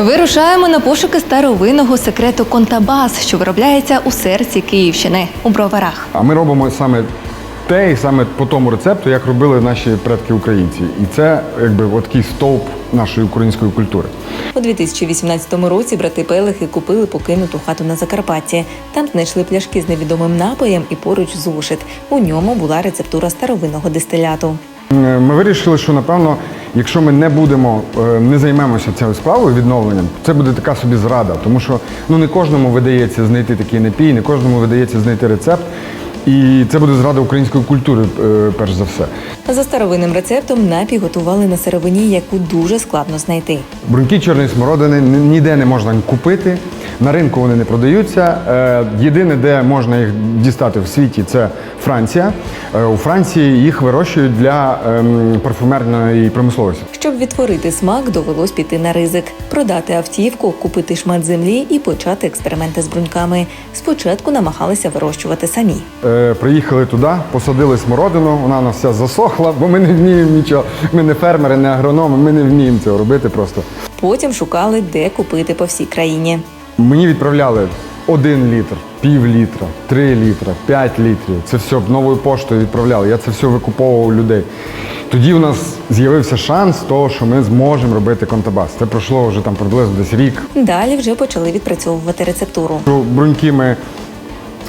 Вирушаємо на пошуки старовинного секрету Контабас, що виробляється у серці Київщини у броварах. А ми робимо саме те і саме по тому рецепту, як робили наші предки українці. І це якби такий стовп нашої української культури. У 2018 році брати Пелехи купили покинуту хату на Закарпатті. Там знайшли пляшки з невідомим напоєм і поруч зошит. У ньому була рецептура старовинного дистиляту. Е, Ми вирішили, що напевно, якщо ми не будемо, е, не займемося цією справою відновленням, це буде така собі зрада, тому що ну не кожному видається знайти такий напій, не кожному видається знайти рецепт. І це буде зрада української культури, е, перш за все. За старовинним рецептом напій готували на сировині, яку дуже складно знайти. Бруньки чорної смородини ніде не можна купити. На ринку вони не продаються. Е, Єдине, де можна їх дістати в світі, це Франція. Е, У Франції їх вирощують для ем, парфумерної промисловості. Щоб відтворити смак, довелось піти на ризик, продати автівку, купити шмат землі і почати експерименти з бруньками. Спочатку намагалися вирощувати самі. Е, Приїхали туди, посадили смородину, вона у нас вся засохла, бо ми не вміємо нічого. Ми не фермери, не агрономи, ми не вміємо цього робити просто. Потім шукали, де купити по всій країні. Мені відправляли один літр, пів літра, три літра, п'ять літрів. Це все новою поштою відправляли. Я це все викуповував у людей. Тоді у нас з'явився шанс того, що ми зможемо робити контабас. Це пройшло вже там приблизно десь рік. Далі вже почали відпрацьовувати рецептуру. Бруньки ми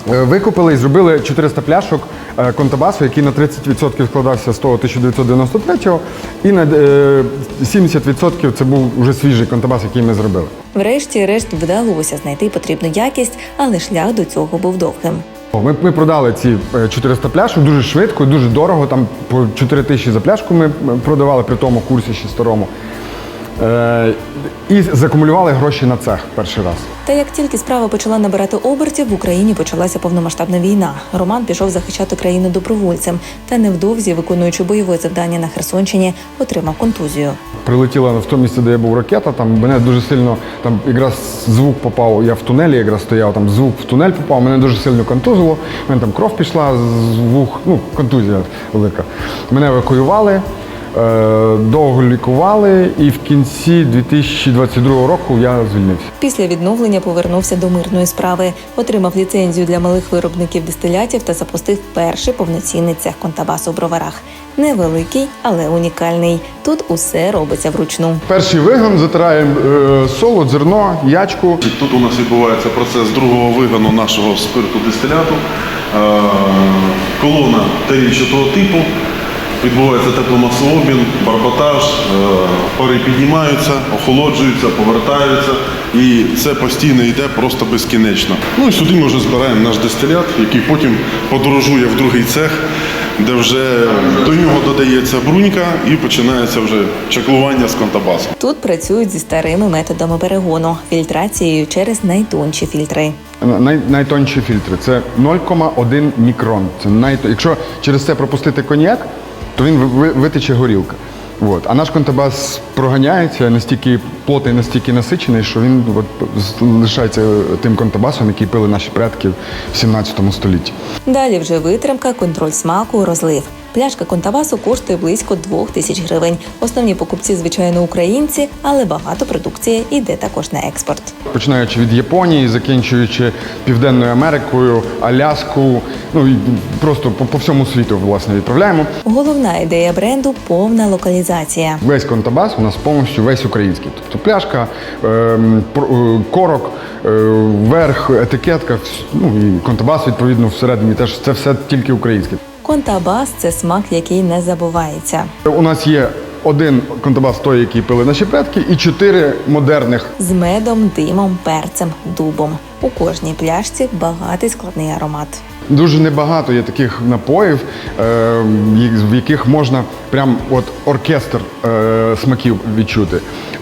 викупили і зробили 400 пляшок е, контабасу, який на 30% складався з того 1993-го, і на е, 70% це був вже свіжий контабас, який ми зробили. Врешті-решт вдалося знайти потрібну якість, але шлях до цього був довгим. Ми, ми продали ці е, 400 пляшок дуже швидко, дуже дорого. Там по 4 тисячі за пляшку ми е, продавали при тому курсі ще старому. Е, і закумулювали гроші на цех перший раз. Та як тільки справа почала набирати обертів, в Україні почалася повномасштабна війна. Роман пішов захищати країну добровольцем, та невдовзі, виконуючи бойове завдання на Херсонщині, отримав контузію. Прилетіла в тому місці, де я був ракета. Там мене дуже сильно там якраз звук попав. Я в тунелі якраз стояв. Там звук в тунель попав. Мене дуже сильно контузило. Мене там кров пішла з вух, ну контузія велика. Мене евакуювали. Е, Довго лікували, і в кінці 2022 року я звільнився. Після відновлення повернувся до мирної справи, отримав ліцензію для малих виробників дистилятів та запустив перший повноцінний цех контабасу в броварах. Невеликий, але унікальний. Тут усе робиться вручну. Перший вигон затираємо е, солод, зерно, ячку. Тут у нас відбувається процес другого вигану нашого спирту дистиляту. Е, Колона тарільчатого типу. Відбувається тепломасообмін, барботаж, е, пари піднімаються, охолоджуються, повертаються. І це постійно йде просто безкінечно. Ну і сюди ми вже збираємо наш дистилят, який потім подорожує в другий цех, де вже до нього додається брунька і починається вже чаклування з контабасом. Тут працюють зі старими методами перегону, фільтрацією через найтонші фільтри. Най, найтонші фільтри це 0,1 мікрон. Це найто... Якщо через це пропустити коньяк, то він ви- ви- витече горілка. От. А наш контабас проганяється настільки плотний, настільки насичений, що він от, лишається тим контабасом, який пили наші предки в 17 столітті. Далі вже витримка, контроль смаку, розлив. Пляшка контабасу коштує близько двох тисяч гривень. Основні покупці, звичайно, українці, але багато продукції йде також на експорт. Починаючи від Японії, закінчуючи Південною Америкою, Аляску, ну і просто по, по всьому світу власне відправляємо. Головна ідея бренду повна локалізація. Весь контабас у нас повністю весь український. Тобто пляшка, ем, е, корок, е, верх, етикетка, ну і контабас відповідно всередині теж це все тільки українське. Контабас це смак, який не забувається. У нас є один контабас, той, який пили наші предки, і чотири модерних. З медом, димом, перцем, дубом. У кожній пляшці багатий складний аромат. Дуже небагато є таких напоїв, е, в яких можна прям от оркестр е, смаків відчути.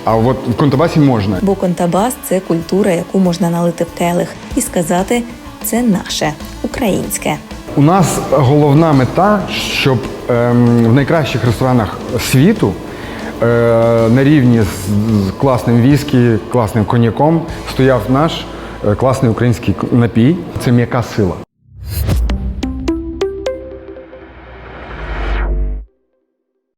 А от в контабасі можна. Бо контабас це культура, яку можна налити в келих і сказати це наше українське. У нас головна мета, щоб ем, в найкращих ресторанах світу е, на рівні з, класним віскі, класним коньяком стояв наш е, класний український напій. Це м'яка сила.